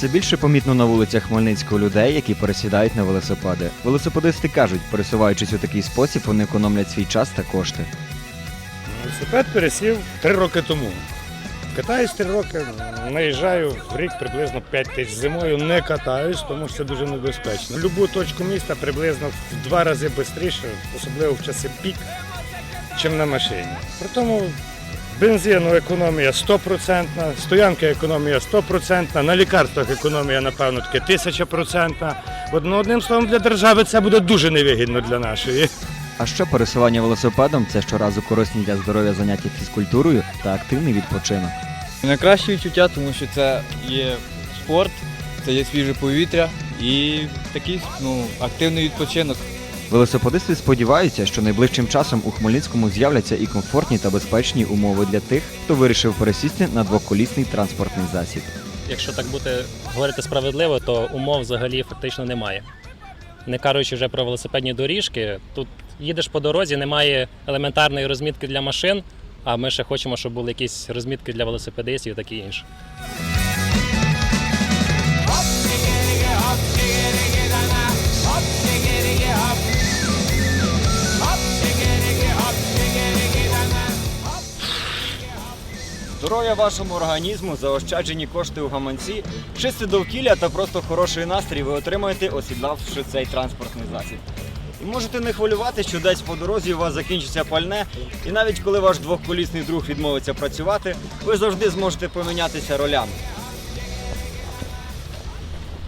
Все більше помітно на вулицях Хмельницького людей, які пересідають на велосипеди. Велосипедисти кажуть, пересуваючись у такий спосіб, вони економлять свій час та кошти. Велосипед пересів три роки тому. Катаюсь три роки, наїжджаю в рік приблизно 5 тисяч. Зимою не катаюсь, тому що це дуже небезпечно. Любу точку міста приблизно в два рази швидше, особливо в часи пік, чим на машині. При тому бензину економія 100%, стоянка економія 100%, на лікарствах економія, напевно, таки 1000%. От, ну, одним словом, для держави це буде дуже невигідно для нашої. А ще пересування велосипедом це щоразу корисні для здоров'я заняття фізкультурою та активний відпочинок. Найкраще відчуття, тому що це є спорт, це є свіже повітря і такий ну, активний відпочинок. Велосипедисти сподіваються, що найближчим часом у Хмельницькому з'являться і комфортні та безпечні умови для тих, хто вирішив пересісти на двоколісний транспортний засіб. якщо так бути говорити справедливо, то умов взагалі фактично немає. Не кажучи вже про велосипедні доріжки, тут їдеш по дорозі, немає елементарної розмітки для машин, а ми ще хочемо, щоб були якісь розмітки для велосипедистів і таке інше. Здоров'я вашому організму, заощаджені кошти у гаманці, чисте довкілля та просто хороший настрій ви отримаєте, осідлавши цей транспортний засіб. І можете не хвилювати, що десь по дорозі у вас закінчиться пальне, і навіть коли ваш двохколісний друг відмовиться працювати, ви завжди зможете помінятися ролями.